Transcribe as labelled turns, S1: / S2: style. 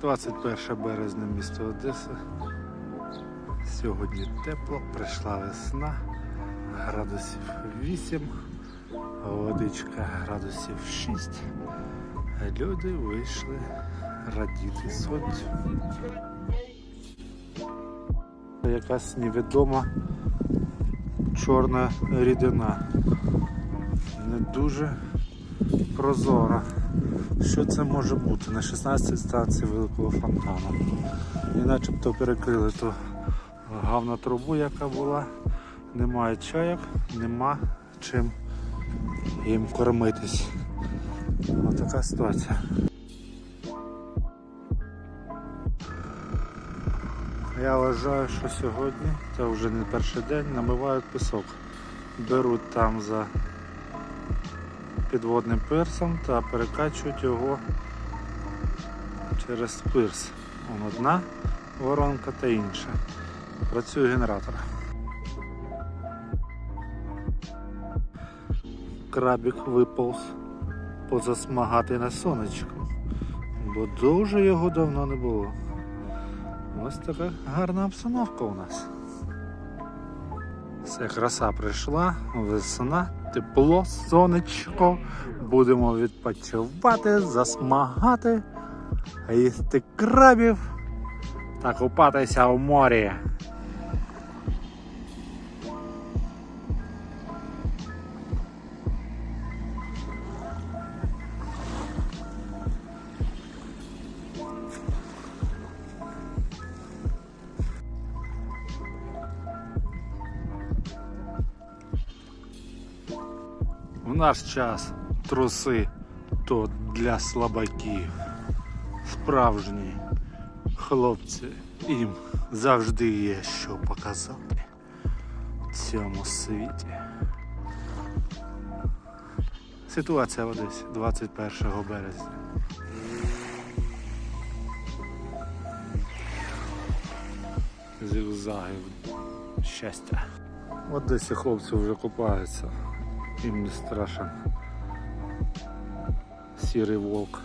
S1: 21 березня місто Одеса. Сьогодні тепло, прийшла весна, градусів 8, водичка градусів 6. Люди вийшли радіти сонцю. Якась невідома чорна рідина. Не дуже прозора. Що це може бути на 16 станції великого фонтану? І начебто перекрили ту гавна трубу, яка була. Немає чайок, нема чим їм кормитись. Ось така ситуація. Я вважаю, що сьогодні, це вже не перший день, намивають пісок. Беруть там за підводним пирсом та перекачують його через пирс. Вон одна воронка та інша. Працює генератор. Крабик виповз позасмагати на сонечку, бо дуже його давно не було. Ось така гарна обстановка у нас. Все, краса прийшла, весна, тепло, сонечко. Будемо відпочивати, засмагати, їсти крабів та купатися у морі. В наш час труси то для слабаків. Справжні хлопці їм завжди є що показати в цьому світі. Ситуація в Одесі 21 березня. Зігзаги щастя. В Одесі хлопці вже купаються. Їм не страшен серый волк.